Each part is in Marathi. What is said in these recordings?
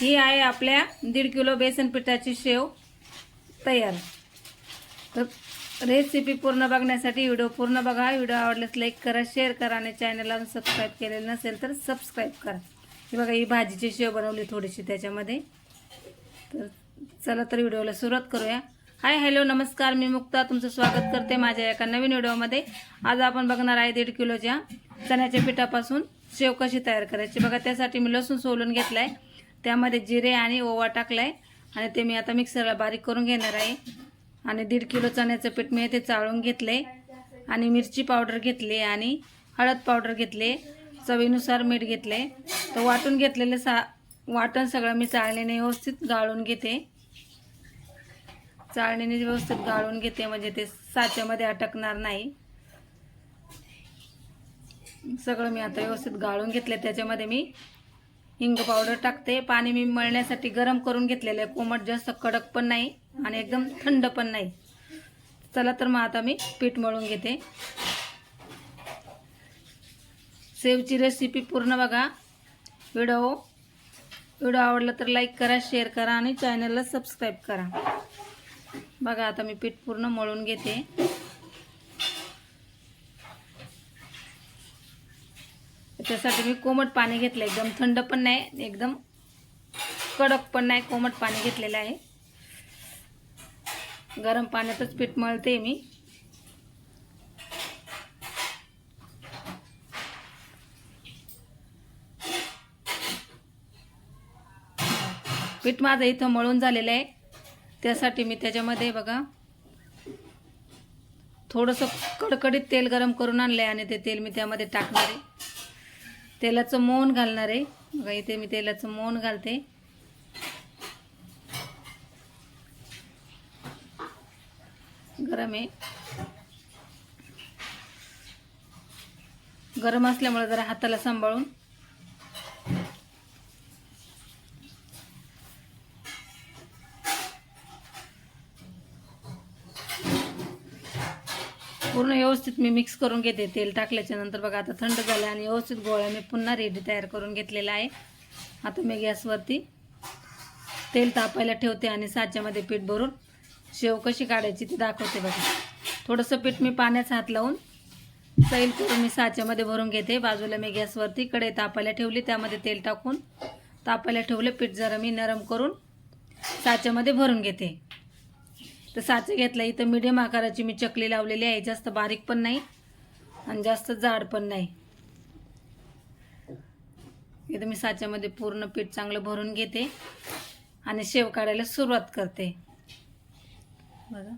ही आहे आपल्या दीड किलो बेसन पिठाची शेव तयार. तर रेसिपी पूर्ण बघण्यासाठी व्हिडिओ पूर्ण बघा. व्हिडिओ आवडल्यास लाईक करा शेअर करा आणि चॅनलला सबस्क्राईब केलेलं नसेल तर सबस्क्राईब करा. ही बघा ही भाजीची शेव बनवली थोडीशी त्याच्यामध्ये. तर चला तर व्हिडिओला सुरुवात करूया. हाय हॅलो नमस्कार मी मुक्ता. तुमचं स्वागत करते माझ्या एका नवीन व्हिडिओमध्ये. आज आपण बघणार आहे दीड किलोच्या चण्याच्या पिठापासून शेव कशी तयार करायची. बघा त्यासाठी मी लसूण सोलून घेतला आहे त्यामध्ये जिरे आणि ओवा टाकला आहे आणि ते मी आता मिक्सरला बारीक करून घेणार आहे. आणि दीड किलो चण्याचं पीठ मी ते चाळून घेतले आणि मिरची पावडर घेतली आणि हळद पावडर घेतले. चवीनुसार मीठ घेतले तर वाटून घेतलेले सा वाटण सगळं मी चाळणीने व्यवस्थित गाळून घेते. चाळणीने व्यवस्थित गाळून घेते म्हणजे ते साच्यामध्ये अटकणार नाही. सगळं मी आता व्यवस्थित गाळून घेतले त्याच्यामध्ये मी हिंग पावडर टाकते. पाणी मी मळण्यासाठी गरम करून घेतलेलं आहे. कोमट जास्त कडक पण नाही आणि एकदम थंड पण नाही. चला तर मग आता मी पीठ मळून घेते. सेवची रेसिपी पूर्ण बघा. व्हिडिओ. व्हिडिओ आवडला तर लाईक करा शेअर करा आणि चॅनलला सबस्क्राईब करा. बघा आता मी पीठ पूर्ण मळून घेते. त्यासाठी मी कोमट पाणी घेतलं एकदम थंड पण नाही एकदम कडक पण नाही कोमट पाणी घेतलेलं आहे. गरम पाण्यातच पीठ मळते मी. पीठ माझं इथं मळून झालेलं आहे. त्यासाठी मी त्याच्यामध्ये बघा थोडंसं कडकडीत तेल गरम करून आणलं आहे आणि ते तेल मी त्यामध्ये टाकणार आहे. तेलाचं मोन घालणार आहे. बघा इथे मी तेलाचं मोन घालते. गरम आहे. गरम असल्यामुळे जरा हाताला सांभाळून पूर्ण व्यवस्थित मी मिक्स करून घेते. तेल टाकल्याच्या नंतर बघा आता थंड झालं आणि व्यवस्थित गोळ्या मी पुन्हा रेडी तयार करून घेतलेला आहे. आता मी गॅसवरती तेल तापायला ठेवते आणि साच्यामध्ये पीठ भरून शेव कशी काढायची ती दाखवते बघा. थोडंसं पीठ मी पाण्याचा हात लावून सैल करून मी साच्यामध्ये भरून घेते. बाजूला मी गॅसवरती कढई तापायला ठेवली. त्यामध्ये तेल टाकून तापायला ठेवलं. पीठ जरा मी नरम करून साच्यामध्ये भरून घेते. तर साचे घेतला. इथं मिडियम आकाराची मी चकली लावलेली आहे. जास्त बारीक पण नाही आणि जास्त जाड पण नाही. इथं मी साच्यामध्ये पूर्ण पीठ चांगलं भरून घेते आणि शेव काढायला सुरुवात करते. बघा.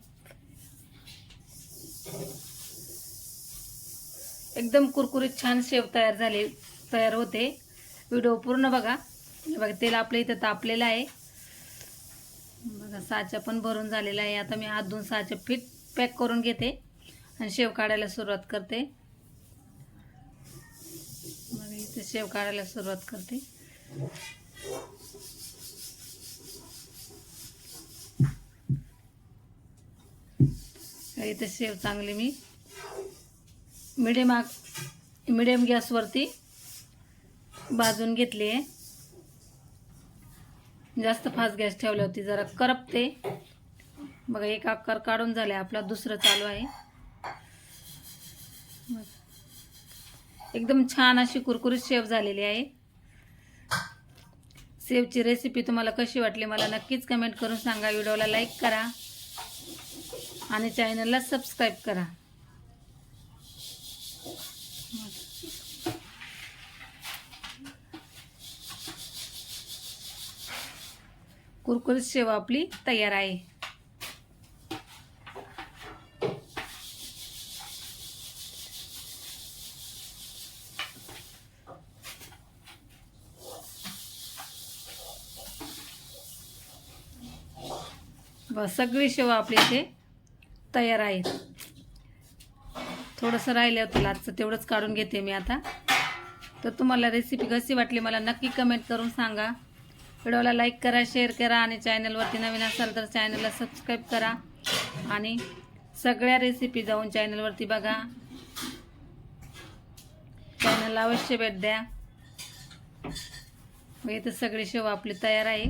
एकदम कुरकुरीत छान शेव तयार झाले तयार होते. व्हिडिओ पूर्ण बघा. बघा तेल आपलं इथं तापलेलं आहे. बघा साचा पण भरून झालेला आहे. आता मी हात दोन साचे फिट पॅक करून घेते आणि शेव काढायला सुरुवात करते. बघा इथे शेव काढायला सुरुवात करते. इथे शेव चांगली मी मिडियम आग मिडियम गॅसवरती भाजून घेतली आहे. जास्त फास्ट गॅस ठेवली होती जरा करपते. बघा एक आकार काढून झालाय. आपला दुसरं चालू आहे. एकदम छान अशी कुरकुरीत शेव झालेली आहे. सेवची रेसिपी तुम्हाला कशी वाटली मला नक्कीच कमेंट करून सांगा. व्हिडिओला लाईक करा. आणि चॅनलला सबस्क्राईब करा. कुरकुरीत शेव आपली तयार आहे. बस सगळी शेव आपली इथे तयार आहेत. थोडंसं राहिलं होतं लाचचं तेवढंच काढून घेते मी आता. तर तुम्हाला रेसिपी कशी वाटली मला नक्की कमेंट करून सांगा. व्हिडिओला लाईक करा शेअर करा आणि चॅनलवरती नवीन असाल तर चॅनलला सबस्क्राईब करा. आणि सगळ्या रेसिपी जाऊन चॅनलवरती बघा. चॅनलला अवश्य भेट द्या. मग इथं सगळी शेव आपली तयार आहे.